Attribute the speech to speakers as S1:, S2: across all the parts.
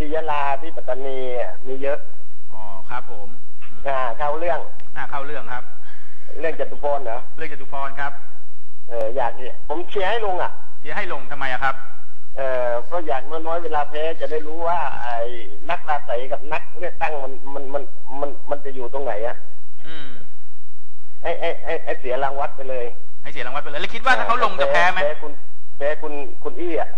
S1: ที่ยะลาที่ปัตตานีอะมีเยอะ
S2: อ๋อครับผมอืม
S1: อ่าเข้าเรื่อง
S2: อ่าเข้าเรื่องครับ
S1: เรื่องจตุพรเหรอ
S2: เรื่องจตุพรครับ
S1: เอออยากผมเชียร์ให้ลงอะ
S2: ที่ให้ลงทำไมอะครับ
S1: เออเพราะอยากน้อยๆเวลาแพ้จะได้รู้ว่าไอ้นักราศัยกับนักเลือกตั้งมันมันมันมันมันจะอยู่ตรงไหนอะ
S2: อืม
S1: ไอ้ไอ้ไอ้ไอ้เสียรางวัดไปเลย
S2: ให้เสียรางวัลไปเลยแล้วคิดว่าถ้าเขาลงจะแพ้ไหม
S1: แพ้คุณแพ้คุณคุณอี้อะ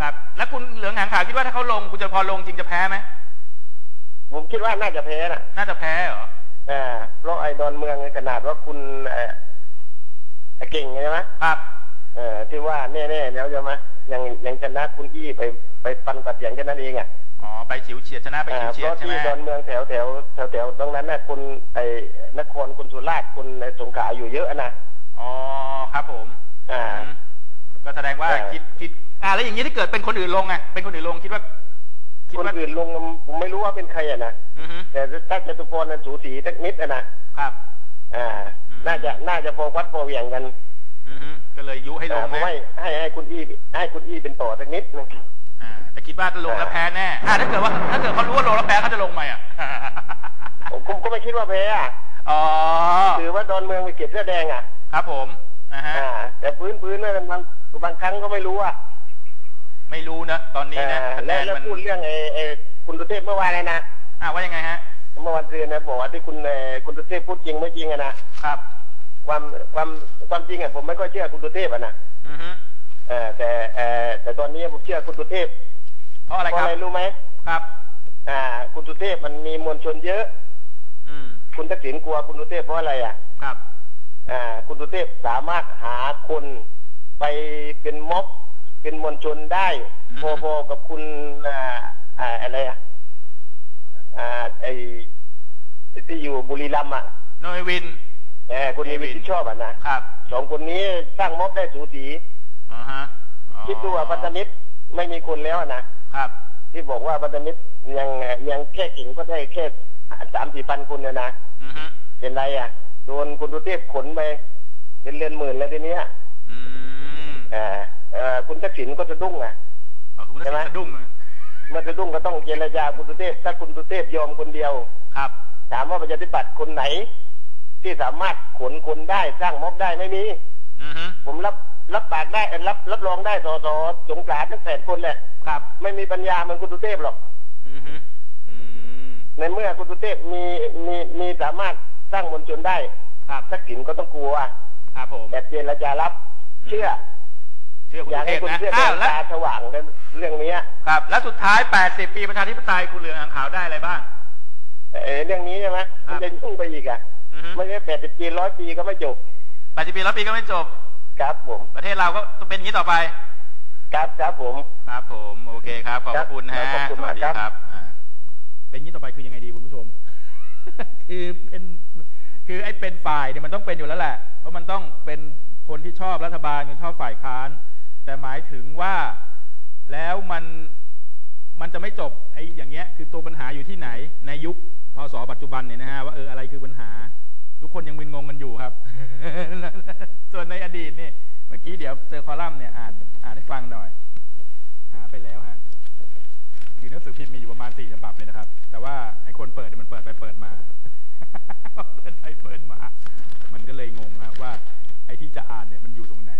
S2: ครับ แล้วคุณเหลืองหางขาวคิดว่าถ้าเขาลงคุณจะพอลงจริงจะแพ้ไหม
S1: ผมคิดว่าน่าจะแพ้น่ะ
S2: น่าจะแพ้เหรอ
S1: อ่าเพราะไอ้ดอนเมืองขนาดว่าคุณเอ่อไอ้เก่งใช่ไหม
S2: ครับ
S1: เออที่ว่าแน่ๆแล้วใช่ไหมยังยังชนะคุณอี้ไปไปปันกัดเสียงแค่นั้นเองอะ
S2: อ๋อไปฉิวเฉียดชนะไป
S1: อ่า
S2: ฉิว
S1: เพ
S2: เฉียด
S1: ราะ
S2: ใช่ไหม
S1: ที่ดอนเมืองแถวแถวแถวแถวตรงนั้นน่ะคุณไอ้นครคุณสุราษฎร์คุณในสงขลาอยู่เยอะนะ
S2: อ๋อครับผม
S1: อ่า
S2: อืมก็แสดงว่า
S1: เออ
S2: คิดคิด อ่าแล้วอย่างนี้ถ้าเกิดเป็นคนอื่นลงไงเป็นคนอื่นลงคิดว่าคิด
S1: คน
S2: ว่า
S1: อื่นลงผมไม่รู้ว่าเป็นใครอะนะ
S2: อือฮึ
S1: แต่ถ้าจตุพรนั้นสูสีสักนิดอะนะครับ อ่า
S2: อืม
S1: น่าจะน่าจะพอวัดพอเหวี่ยงกัน
S2: อือฮึก็เลยยุให้ลง
S1: อ่าผม
S2: ไหม
S1: ให้ให้ให้คุณอี้ให้คุณอี้เป็นต่อสักนิดนึง
S2: อ่าแต่คิดว่าลงแล้วแพ้แน่อ่าถ้าเกิดว่า ถ้าเกิดเขารู้ว่าลงแล้วแพ้เขาจะลงไหมอะ
S1: ผมผมก็ไม่คิดว่าแพ้อะ
S2: อ๋อ
S1: ถือว่าดอนเมืองไปเก็บเสื้อแดงอะ
S2: ครับผมอ่าฮะ
S1: อ่าแต่พื้นพื้นนั่นบางบางครั้งก็ไม่รู้อะ
S2: ไม่รู้นะตอนนี้นะ
S1: อ่า
S2: คะแน
S1: แล้ว
S2: น
S1: แล้ว
S2: มัน
S1: พูดเรื่องไอ้ไอ้คุณตุเทพเมื่อวานเลยนะ
S2: อ่าว่ายังไงฮะ
S1: เมื่อวันซืนนะบอกว่าที่คุณเอ่อคุณตุเทพพูดจริงไม่จริงอะนะครับ ความความความจริงอะผมไม่ค่อยเชื่อคุณตุเทพอะนะ
S2: อือฮึ
S1: เออแต่เออแต่ตอนนี้ผมเชื่อคุณตุเทพ
S2: เพราะอะไร
S1: เพ
S2: ค
S1: ราะ
S2: รับ
S1: อะไรรู้ไหม
S2: ครับ
S1: อ่า คุณตุเทพมันมีมวลชนเยอะ
S2: อืม
S1: คุณทักษิณกลัวคุณตุเทพเพราะอะไรอะ
S2: ครับ
S1: อ่า คุณตุเทพสามารถหาคนไปเป็นม็อบ เป็นมวลชนได้
S2: อือฮึ
S1: พอๆกับคุณอ่าอ่าอะไรอะอ่าไอไอ้ที่อยู่บุรีรัมย์อะ
S2: โนยวิน
S1: เออคุณนีวิทย์ที่ชอบอะนะครับสองคนนี้สร้างม็อบได้สูสี
S2: อ่าฮะอ๋อ
S1: คิดดูว่าพันธมิตรไม่มีคนแล้วอะนะครับ ที่บอกว่าพันธมิตรยังยังแค่เก่งก็ได้แค่สามสี่พันคนเนี่ยนะ
S2: อือฮึ
S1: เป็นไรอะ โดนคุณตุเทพขนไปเป็นเรือนหมื่นแล้วทีเนี้ย
S2: อืม
S1: เอ่อเอ่อ คุณทักษิณก็จะดุ้งอะ
S2: เอาคุณทักษิณ
S1: ใช่ไหม
S2: สะดุ้งเลย
S1: เมื่อจะดุ้งก็ต้องเจรจาคุณตุเทพถ้าคุณตุเทพยอมคนเดียว
S2: ครับ
S1: ถามว่าประชาธิปัตย์คนไหน ที่สามารถขนคนได้สร้างม็อบได้ไม่มี
S2: อือฮึ
S1: ผมรับรับปากได้เอ่อรับรับรองได้สอสอสงขลาทั้งแปดคนแหละ
S2: ครับ
S1: ไม่มีปัญญาเหมือนคุณตุเทพหรอก
S2: อือฮึอืม
S1: ในเมื่อคุณตุเทพมีมีมีสามารถสร้างมวลชนได้
S2: ครับ
S1: ทักษิณก็ต้องกลัว
S2: ครับผม
S1: แต่เจรจารับ เชื่อ
S2: เชื่อคุณ
S1: อยาก
S2: เท
S1: ให้
S2: พ
S1: คน
S2: นะ
S1: เชื่อ
S2: อ้าว
S1: แด
S2: แล้ว
S1: ตาสว่างกันเรื่องเนี้ย
S2: ครับ แล้วสุดท้าย 80 ปีประชาธิปไตยคุณเหลืองหางขาวได้อะไรบ้าง
S1: เออเรื่องนี้ใช่ไหม
S2: ครั
S1: มั
S2: บ
S1: นจะยุ่งไปอีกอะ
S2: อือฮึ
S1: ไม่ใช่แปดสิบปีร้อยปีก็ไม่จบ
S2: 80 ปีร้อยปีก็ไม่จบ
S1: ครับผม
S2: ประเทศเราก็ต้องเป็นอย่างนี้ต่อไป
S1: ครับครับผม
S2: ครับผม โอเคครับ ขอบพระคุณฮะ
S1: ครับขอบคุณ
S2: สวัสดี
S1: มาก
S2: ค
S1: ครั
S2: รับ
S1: บ
S2: อ่า เป็นอย่างนี้ต่อไปคือยังไงดีคุณผู้ชม คือเป็นคือไอ้เป็นฝ่ายเนี่ยมันต้องเป็นอยู่แล้วแหละ เพราะมันต้องเป็นคนที่ชอบรัฐบาลคนชอบฝ่ายค้าน แต่หมายถึงว่าแล้วมันมันจะไม่จบไอ้อย่างเงี้ยคือตัวปัญหาอยู่ที่ไหน ในยุคพศปัจจุบันเนี่ยนะฮะว่าเอออะไรคือปัญหา ทุกคนยังมึนงงกันอยู่ครับ ส่วนในอดีตนี่เมื่อกี้เดี๋ยวเจอคอลัมน์เนี่ยอ่านอ่านให้ฟังหน่อย หาไปแล้วฮะคือหนังสือพิมพ์มีอยู่ประมาณสี่ฉบับเลยนะครับ แต่ว่าไอ้คนเปิดเนี่ยมันเปิดไปเปิดมาเปิดไปเปิดมา มันก็เลยงงฮะว่า ไอ้ที่จะอ่านเนี่ยมันอยู่ตรงไหน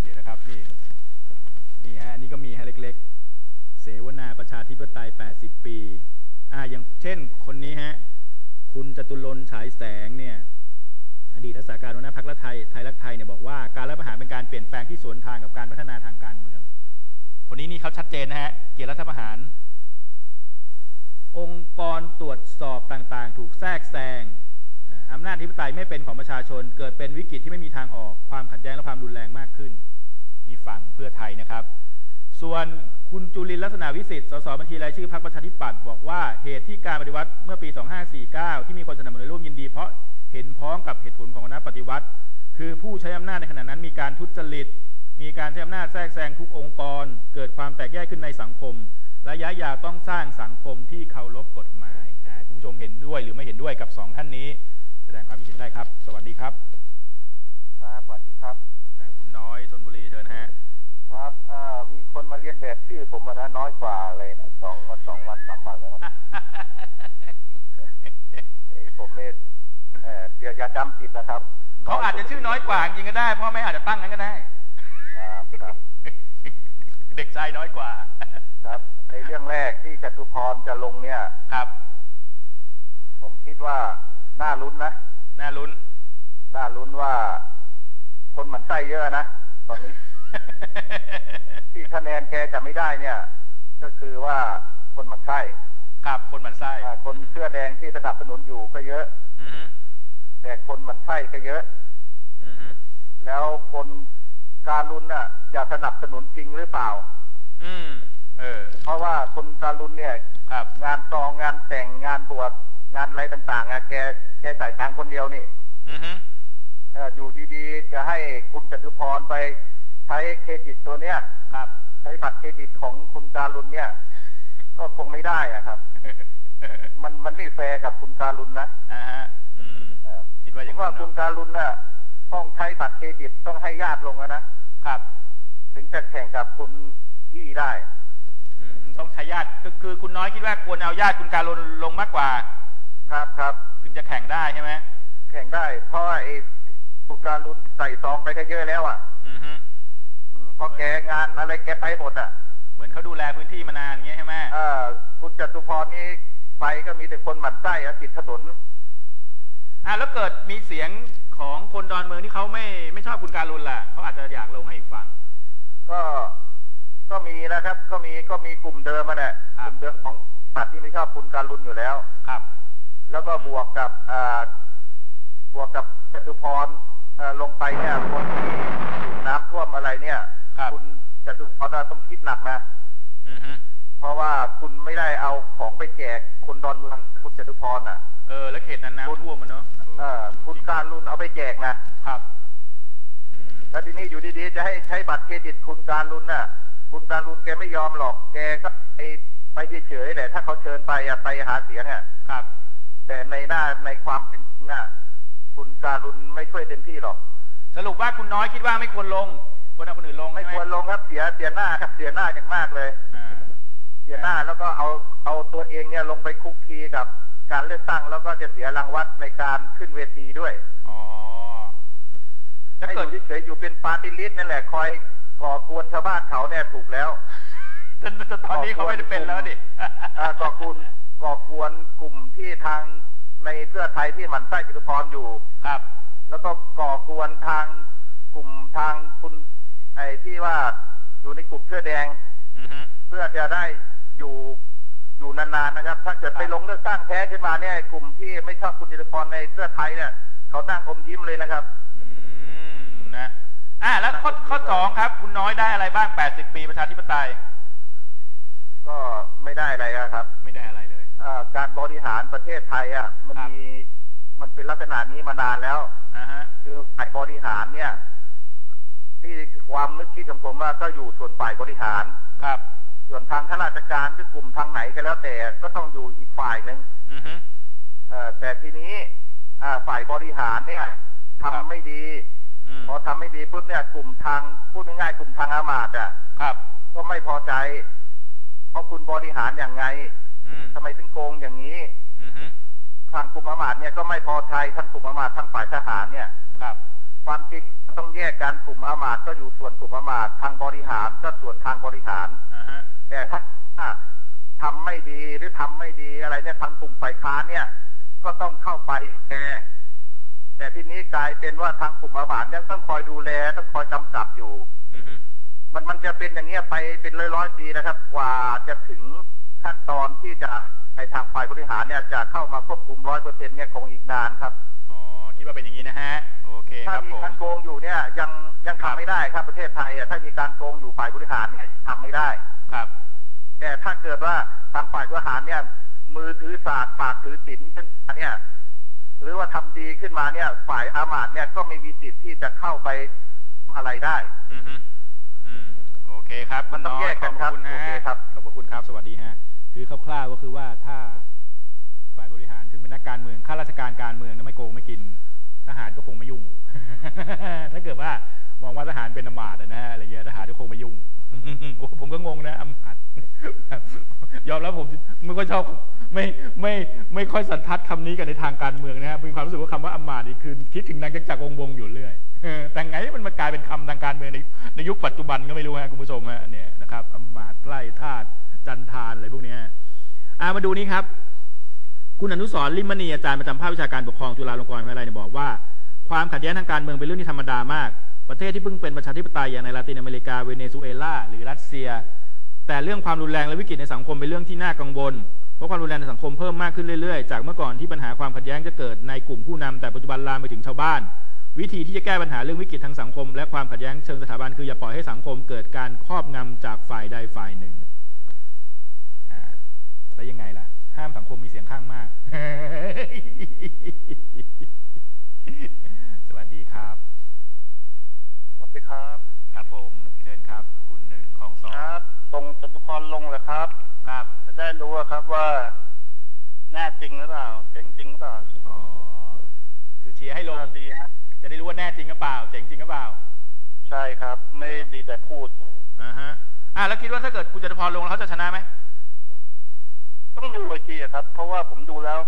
S2: เดี๋ยวนะครับนี่นี่ฮะอันนี่ก็มีฮะเล็กๆ เสวนาประชาธิปไตย 80 ปีอ่าอย่างเช่นคนนี้ฮะคุณจตุรนฉายแสงเนี่ยอดีตรักษาการหัวหน้าพรรครัฐไทยไทยรักไทยเนี่ยบอกว่าการรัฐประหารเป็นการเปลี่ยนแปลงที่สวนทางกับการพัฒนาทางการเมือง คนนี้นี่เขาชัดเจนนะฮะเกี่ยวรัฐประหาร องค์กรตรวจสอบต่างๆ ถูกแทรกแซง อำนาจอธิปไตยไม่เป็นของประชาชน เกิดเป็นวิกฤตที่ไม่มีทางออกความขัดแย้งและความรุนแรงมากขึ้นนี่ฝั่งเพื่อไทยนะครับ ส่วนคุณจุลินลักษณะวิสิทธิ์สสบัญชีรายชื่อพรรคประชาธิปัตย์บอกว่าเหตุที่การปฏิวัติเมื่อปี 2549 ที่มีคนสนับสนุนร่วมยินดีเพราะเห็นพ้องกับเหตุผลของคณะปฏิวัติ คือผู้ใช้อำนาจในขณะนั้นมีการทุจริต มีการใช้อำนาจแทรกแซงทุกองค์กร เกิดความแตกแยกขึ้นในสังคม ระยะยาวต้องสร้างสังคมที่เคารพกฎหมายคุณผู้ชมเห็นด้วยหรือไม่เห็นด้วยกับสองท่านนี้ แสดงความคิดเห็นได้ครับ สวัสดีครับ
S1: ครับสวัสดีครับ
S2: อ่าคุณน้อยชนบุรีเชิญฮะ
S1: ครับอ่ามีคนมาเรียนแบบชื่อผมมานะน้อยกว่าเลยนะ
S3: สองสองวันสามวันแล้วครับเอ้ยผมนี่เอ่ออย่าอย่าจำผิดนะครับ
S2: เขาอาจจะชื่อน้อยกว่าจริงๆก็ได้พ่อแม่อาจจะตั้งนั้นก็ได้
S3: ครับครับ
S2: เด็กชายน้อยกว่า
S3: ครับ ในเรื่องแรกที่จตุพรจะลงเนี่ย
S2: ครับ
S3: ผมคิดว่า น่าลุ้นนะ
S2: น่าลุ้น
S3: น่าลุ้นว่า คนหมันไส้เยอะนะตอนนี้ที่คะแนนแกจะไม่ได้เนี่ย ก็คือว่าคนหมันไส้
S2: ครับคนหมันไส้
S3: อ่าคนเสื้อแดงที่สนับสนุนอยู่ก็เยอะ
S2: อือฮึ
S3: แต่คนหมันไส้ก็เยอะ
S2: อือฮึ
S3: แล้วคนการุณน่ะ จะสนับสนุนจริงหรือเปล่า
S2: อืม เออ
S3: เพราะว่าคนการุณเนี่ย
S2: ครับ
S3: งานซองงานแต่งงานบวช งานอะไรต่างๆอะแกแกใส่ตังค์คนเดียวนี่
S2: อือฮึ
S3: เอ่ออยู่ดีๆ จะให้คุณจตุพรไปใช้เครดิตตัวเนี้ย
S2: ครับ
S3: ใช้บัตรเครดิตของคุณการุณเนี่ย ก็คงไม่ได้อะครับ มันมันไม่แฟร์กับคุณการุณนะ
S2: อ่าฮะอืม
S3: เอ่อ
S2: คิดว่าอ
S3: ผ
S2: ย่าง
S3: มว่า
S2: นั้น
S3: คุณ
S2: เนาะ
S3: การุณน่ะต้องใช้บัตรเครดิตต้องให้ญาติลงอะนะครับถึงจะแข่งกับคุณยี่ได้
S2: อืมต้องใช้ญาติคือคือคุณน้อยคิดว่าควรเอาญาติคุณการลลงมากกว่า
S3: ครับครับ
S2: ถึงจะแข่งได้ใช่ไหม
S3: แข่งได้ เพราะว่าไอ้คุณการุณใส่ซองไปก็เยอะแล้วอะ
S2: อือฮึ
S3: อืมเพราะแกงานอะไรแกไปหมดอะ
S2: เหมือนเขาดูแลพื้นที่มานานเงี้ยใช่ไหม
S3: เอ่อคุณจตุพรนี่ไปก็มีแต่คนหมั่นไส้อะติดถนน
S2: อะแล้วเกิดมีเสียงของคนดอนเมืองที่เขาไม่ไม่ชอบคุณการุณล่ะเขาอาจจะอยากลงให้อีกฝั่ง
S3: ก็ก็มีนะครับ ก็มีก็มีกลุ่มเดิมมาแหละ
S2: ค
S3: ก
S2: รับ
S3: ลุ่มเดิมของปัดที่ไม่ชอบคุณการุณอยู่แล้ว
S2: ครับ
S3: แล้วก็บวกกับอ่าบวกกับจตุพรเอ่อลงไปเนี่ยคนที่ถูกน้ำท่วมอะไรเนี่ย
S2: ครับ
S3: ณจตุพรน่ะต้องคิดหนักนะ
S2: อือฮึ
S3: เพราะว่าคุณไม่ได้เอาของไปแจกคนดอนเมืองคุณจตุพรน่ะ
S2: เออแล้วเขตนั้นน้ำท่วมมันเนาะ
S3: เออคุณการุณเอาไปแจกนะครับ
S2: อืม
S3: แล้วทีนี้อยู่ดีๆจะให้ใช้บัตรเครดิตคุณการุณน่ะ คุณการุณแกไม่ยอมหรอกแกก็ไปไปเฉยๆแหละถ้าเขาเชิญไปอะไปหาเสียงอะ
S2: ครับ
S3: แต่ในหน้าในความเป็นจริงอะคุณการุณไม่ช่วยเต็มที่หรอก
S2: สรุปว่าคุณน้อยคิดว่าไม่ควรลงควรเอาคนอื่นลง
S3: ไม่
S2: ใช่ไหม
S3: ควรลงครับเสียเสียหน้าครับเสียหน้าอย่างมากเลย
S2: อ่า
S3: เสียหน้าแล้วก็เอาเอาตัวเองเนี่ยลงไปคุกคีกับการเลือกตั้งแล้วก็จะเสียรางวัลในการขึ้นเวทีด้วย
S2: อ๋อถ้า
S3: ให้อ
S2: เกิด
S3: ยู่เฉยๆอยู่เป็นปาร์ตี้ลิสต์นั่นแหละคอยก่อกวนชาวบ้านเขาเนี่ยถูกแล้ว
S2: แต่แต่ตอนนี้เขาไม่ได้เป็นแล้วดิ
S3: อ่าก่อกวน ก่อกวนกลุ่มที่ทางในเพื่อไทยที่หมันไส้จตุพรอยู่
S2: ครับ
S3: แล้วก็ก่อกวนทางกลุ่มทางคุณไอ้ที่ว่าอยู่ในกลุ่มเสื้อแดง
S2: อือฮึ
S3: เพื่อจะได้อยู่อยู่นานๆนะครับ ถ้าเกิดไปลงเลือกตั้งแพ้ขึ้นมาเนี่ยกลุ่มที่ไม่ชอบคุณจตุพรในเสื้อไทยเนี่ยเขานั่งอมยิ้มเลยนะครับ
S2: อืมนะอ่าแล้วข้อข้อสองครับ คุณน้อยได้อะไรบ้าง80ปีประชาธิปไตย
S3: ก็ไม่ได้อะไรอะครับ
S2: ไม่ได้อะไรเลย
S3: อ่า การบริหารประเทศไทยอะมัน
S2: ครับ
S3: มีมันเป็นลักษณะนี้มานานแล้ว
S2: อ่าฮะ
S3: คือฝ่ายบริหารเนี่ย ที่ความนึกคิดของผมว่าก็อยู่ส่วนฝ่ายบริหาร
S2: ครับ
S3: ส่วนทางข้าราชการหรือกลุ่มทางไหนก็แล้วแต่ก็ต้องอยู่อีกฝ่ายหนึ่ง
S2: อือฮึ
S3: เอ่อแต่ทีนี้อ่าฝ่ายบริหารเนี่ยทำ
S2: ครับ
S3: ไม่ดี
S2: อืม
S3: พอทำไม่ดีปุ๊บเนี่ย กลุ่มทางพูดง่ายๆกลุ่มทางอามาตย์อะ
S2: ครับ
S3: ก็ไม่พอใจ เพราะคุณบริหารอย่างไง
S2: อืม
S3: ทำไมถึงโกงอย่างนี้
S2: อือฮึ
S3: ทางกลุ่มอามาตย์เนี่ยก็ไม่พอใจทั้งกลุ่มอามาตย์ทั้งฝ่ายทหารเนี่ย
S2: ครับ
S3: ความจริงต้องแยกกันกลุ่มอามาตย์ก็อยู่ส่วนกลุ่มอามาตย์ทางบริหารก็ส่วนทางบริหาร
S2: อ่าฮะ
S3: แต่ถ้าทำไม่ดีหรือทำไม่ดีอะไรเนี่ยทางกลุ่มฝ่ายค้านเนี่ย ก็ต้องเข้าไปแก้แต่ทีนี้กลายเป็นว่าทางกลุ่มอามาตย์ยังต้องคอยดูแลต้องคอยกำกับอยู่
S2: อือฮึ
S3: มันมันจะเป็นอย่างเงี้ยไปเป็นร้อยร้อยๆปีนะครับ กว่าจะถึง ขั้นตอนที่จะในทางฝ่ายบริหารเนี่ยจะเข้ามาควบคุมร้อยเปอร์เซ็นต์เนี่ยคงอีกนานครับ
S2: อ๋อคิดว่าเป็นอย่างนี้นะฮะโอเคค
S3: ถ้า
S2: รับ
S3: มี
S2: ผม
S3: การโกงอยู่เนี่ยยังยัง
S2: ครับ
S3: ทำไม่ได้ครับประเทศไทยอะถ้ามีการโกงอยู่ฝ่ายบริหารเนี่ยทำไม่ได้
S2: ครับ
S3: แต่ถ้าเกิดว่าทางฝ่ายบริหารเนี่ย มือถือศาสตร์ปากถือศีลขึ้นมาเนี่ยหรือว่าทำดีขึ้นมาเนี่ย ฝ่ายอามาตย์เนี่ยก็ไม่มีสิทธิ์ที่จะเข้าไปอะไรได้
S2: อือฮึอืมโอเคครับ
S3: มันต้อง
S2: ณ
S3: แยกกันครับ
S2: ขอบคุณ
S3: โอเค
S2: ฮะ
S3: ครับ
S2: ขอบพระคุณครับ สวัสดีฮะ คือคร่าวๆก็คือว่าถ้าฝ่ายบริหารซึ่งเป็นนักการเมืองข้าราชการการเมืองเนี่ยไม่โกงไม่กิน ทหารก็คงไม่ยุ่ง ถ้าเกิดว่ามองว่าทหารเป็นอมาตนะอะไรเงี้ยทหารก็คงไม่ยุ่งโอ้ผมก็งงนะอมาตยอมรับผมไม่ค่อยชอบไม่ไม่ไม่ค่อยสันทัดคำนี้กันในทางการเมืองนะฮะมีความรู้สึกว่าคำว่าอมาตนี่คือคิดถึงนางจักรจักรวงวงอยู่เรื่อยแต่ไงมันมากลายเป็นคำทางการเมืองในในยุคปัจจุบันก็ไม่รู้ฮะคุณผู้ชมฮะเนี่ยนะครับอมาตไล่ทาส จันทานอะไรพวกนี้อ่ามาดูนี้ครับ คุณอนุสรลิมมณีอาจารย์ประจำภาควิชาการปกครองจุฬาลงกรณ์มหาวิทยาลัยบอกว่า ความขัดแย้งทางการเมืองเป็นเรื่องที่ธรรมดามาก ประเทศที่เพิ่งเป็นประชาธิปไตยอย่างในลาตินอเมริกาเวเนซุเอลาหรือรัสเซีย แต่เรื่องความรุนแรงและวิกฤตในสังคมเป็นเรื่องที่น่ากังวลเพราะความรุนแรงในสังคมเพิ่มมากขึ้นเรื่อยๆ จากเมื่อก่อนที่ปัญหาความขัดแย้งจะเกิดในกลุ่มผู้นำแต่ปัจจุบันลามไปถึงชาวบ้านวิธีที่จะแก้ปัญหาเรื่องวิกฤตทางสังคม และความขัดแย้งเชิงสถาบันคืออย่าปล่อยให้สังคมเกิดการครอบงำจากฝ่ายใดฝ่ายหนึ่ง แล้วยังไงล่ะ ห้ามสังคมมีเสียงข้างมาก สวัสดีครับ
S4: สวัสดีครับ
S2: ครับผม เชิญครับ คุณหนึ่งของสอง
S4: ครับตรงจตุพรลงเลยครับ
S2: ครับ
S4: จะได้รู้อะครับว่าแน่จริงหรือเปล่าเจ๋งจริงหรือเปล่า
S2: อ๋อคือเชียร์ให้ลง
S4: ก็ดีฮะ
S2: จะได้รู้ว่าแน่จริงหรือเปล่าเจ๋งจริงหรือเปล่า
S4: ใช่ครับ ไม่ดีแต่พูด
S2: อ่าฮะอ่าแล้วคิดว่าถ้าเกิดคุณจตุพรลงแล้วเขาจะชนะไหม
S4: ต้องดูอีกทีอะครับ เพราะว่าผมดูแล้ว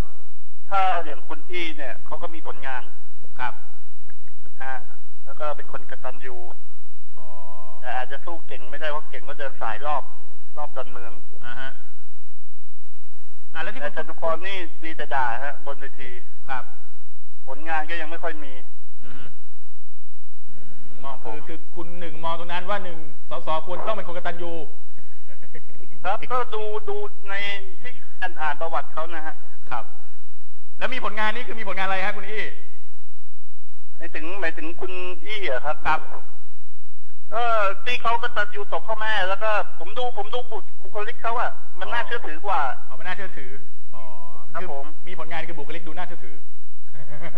S4: ถ้าอย่างคุณอี้เนี่ยเขาก็มีผลงาน
S2: ครับ
S4: นะฮะแล้วก็เป็นคนกตัญญู
S2: อ๋อ
S4: แต่อาจจะสู้เก่งไม่ได้เพราะเก่งก็เดินสายรอบ รอบดอนเมือง
S2: อ่าฮะอ่าแล้วที่
S4: แต่
S2: คุณ
S4: จตุพรนี่ดีแต่ด่าฮะ บนเวที
S2: ครับ
S4: ผลงานก็ยังไม่ค่อยมี
S2: อือฮึอืมมองคือคือคุณหนึ่งมองตรงนั้นว่าหนึ่งสสควรต้องเป็นคนกตัญญู
S4: ครับก็ดูดูในที่อ่านอ่านประวัติเขานะฮะ
S2: ครับ แล้วมีผลงานนี่คือมีผลงานอะไรฮะคุณอี้
S4: หมายถึงหมายถึงคุณอี้เหรอะครับ
S2: ครับ
S4: เออที่เขาก็ตัดอยู่ตกพ่อแม่ แล้วก็ผมดูผมดูบุบุคลิกเขาอะมันน่าเชื่อถือกว่า
S2: เอาไม่น่าเชื่อถืออ๋อ
S4: ครับ
S2: อ
S4: ผม
S2: มีผลงานคือบุคลิกดูน่าเชื่อถือ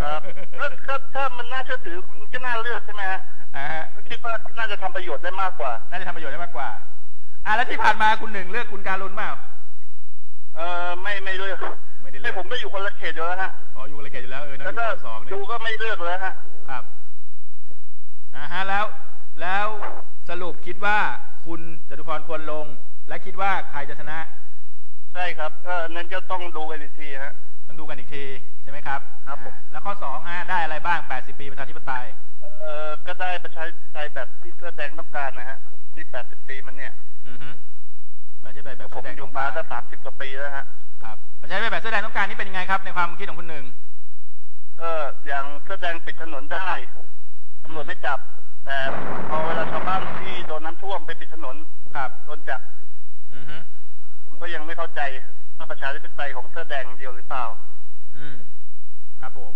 S4: ครับแล้วถ้าถ้ามันน่าเชื่อถือมันก็น่าเลือกใช่ไหมฮะ
S2: อ่าฮะ
S4: คิดว่าน่าจะทำประโยชน์ได้มากกว่า
S2: น่าจะทำประโยชน์ได้มากกว่า อ่าแล้วที่ผ่านมาคุณหนึ่งเลือกคุณการุณเปล่า
S4: เออไม่ไม่เลือก
S2: ไม่ได้เลื
S4: ไม่
S2: อก
S4: ผมก็อยู่คนละเขตอยู่แล้วฮะ
S2: อ๋ออยู่กับเลเกตอยู่แล้วเออนะอ
S4: แล้ว
S2: ยู่
S4: ก็
S2: คนสองเนี่ย
S4: ดูก็ไม่เลือกแล้วฮะ
S2: ครับอ่าฮะแล้วแล้วสรุปคิดว่าคุณจตุพรควรลง และคิดว่าใครจะชนะ
S4: ใช่ครับก็อันนั้นก็ต้องดูกันอีกทีฮะ
S2: ต้องดูกันอีกทีใช่ไหมครับ
S4: ครับผม
S2: อ่าแล้วข้อสองฮะได้อะไรบ้าง 80 ปีประชาธิปไตย
S4: เออก็ได้ประชาธิปไตยแบบที่เสื้อแดงต้องการนะฮะ ที่แปดสิบปีมันเนี่ย
S2: อือฮึประชาธิปไตยแบบ
S4: ผ
S2: เสื้
S4: ม
S2: อแดง
S4: อ
S2: ต้
S4: ยู่
S2: อง
S4: มา
S2: การ
S4: ก็สามสิบกว่าปีแล้วฮะ
S2: ครับประชาธิปไตยแบบเสื้อแดงต้องการนี่เป็นยังไงครับ ในความคิดของคุณหนึ่ง
S4: เอออย่างเสื้อแดงปิดถนนได้ตำรวจไม่จับ แต่พอเวลาชาวบ้านที่โดนน้ำท่วมไปปิดถนน
S2: ครับ
S4: โดนจับ
S2: อือฮึ
S4: ผมก็ยังไม่เข้าใจว่าประชาธิปไตยของเสื้อแดงเดียวหรือเปล่า
S2: อืมครับผม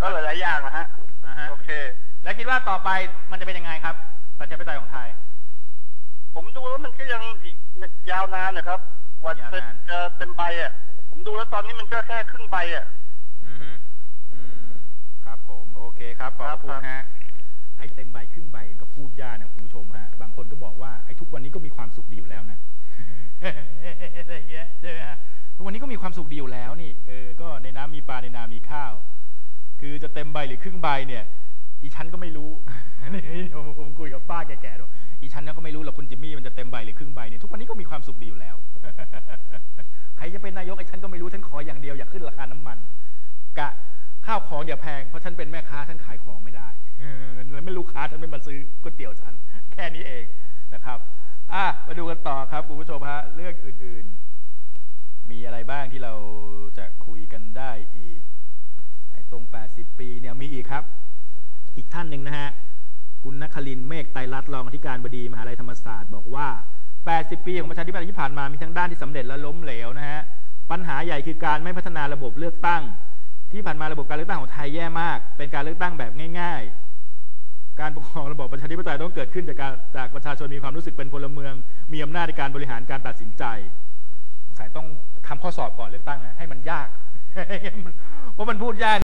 S4: ก็หลายๆอย่างนะฮะ
S2: อ่าฮะ
S4: โอเค
S2: แล้วคิดว่าต่อไปมันจะเป็นยังไงครับ ประชาธิปไตยของไทย
S4: ผมดูแล้วมันก็ยังอีกยาวนานนะครับกว่าจะ
S2: ยาวนาน
S4: จะเต็มใบอะ ผมดูแล้วตอนนี้มันก็แค่ครึ่งใบอะ
S2: อือฮึอืมครับผมโอเคครับขอบพระคุณ
S4: ครับ
S2: ฮะไอ้เต็มใบครึ่งใบก็พูดยากนะคุณผู้ชมฮะบางคนก็บอกว่าไอ้ทุกวันนี้ก็มีความสุขดีอยู่แล้วนะ อะไรเงี้ยใช่ไหมฮะทุกวันนี้ก็มีความสุขดีอยู่แล้วนี่เออก็ในน้ำมีปลาในนามีข้าว คือจะเต็มใบหรือครึ่งใบเนี่ย อีฉันก็ไม่รู้นี่ผมคุยกับป้าแก่ๆดูอีฉันนี่ยก็ไม่รู้หรอกคุณจิมมี่มันจะเต็มใบหรือครึ่งใบเนี่ยทุกวันนี้ก็มีความสุขดีอยู่แล้ว ใครจะเป็นนายกไอ้ฉันก็ไม่รู้ฉันขออย่างเดียวอย่าขึ้นราคาน้ำมัน กะข้าวของอย่าแพงเพราะฉันเป็นแม่ค้าฉันขายของไม่ได้เออแล้วไม่ลูกค้าฉันไม่มาซื้อก๋วยเตี๋ยวฉัน แค่นี้เองนะครับอะมาดูกันต่อครับคุณผู้ชมฮะเรื่องอื่น ๆ มีอะไรบ้างที่เราจะคุยกันได้อีกไอ้ตรง 80 ปีเนี่ยมีอีกครับ อีกท่านหนึ่งนะฮะคุณนครินเมฆไตรัตน์รองอธิการบดีมหาลัยธรรมศาสตร์บอกว่า 80 ปีของประชาธิปไตยที่ผ่านมามีทั้งด้านที่สำเร็จและล้มเหลวนะฮะปัญหาใหญ่คือการไม่พัฒนาระบบเลือกตั้ง ที่ผ่านมาระบบการเลือกตั้งของไทยแย่มาก เป็นการเลือกตั้งแบบง่าย ๆ การปกครองระบบประชาธิปไตยต้องเกิดขึ้นจากการจากประชาชนมีความรู้สึกเป็นพลเมือง มีอำนาจในการบริหารการตัดสินใจสงสัยต้องทำข้อสอบก่อนเลือกตั้งนะให้มันยากเพราะมันพูดยาก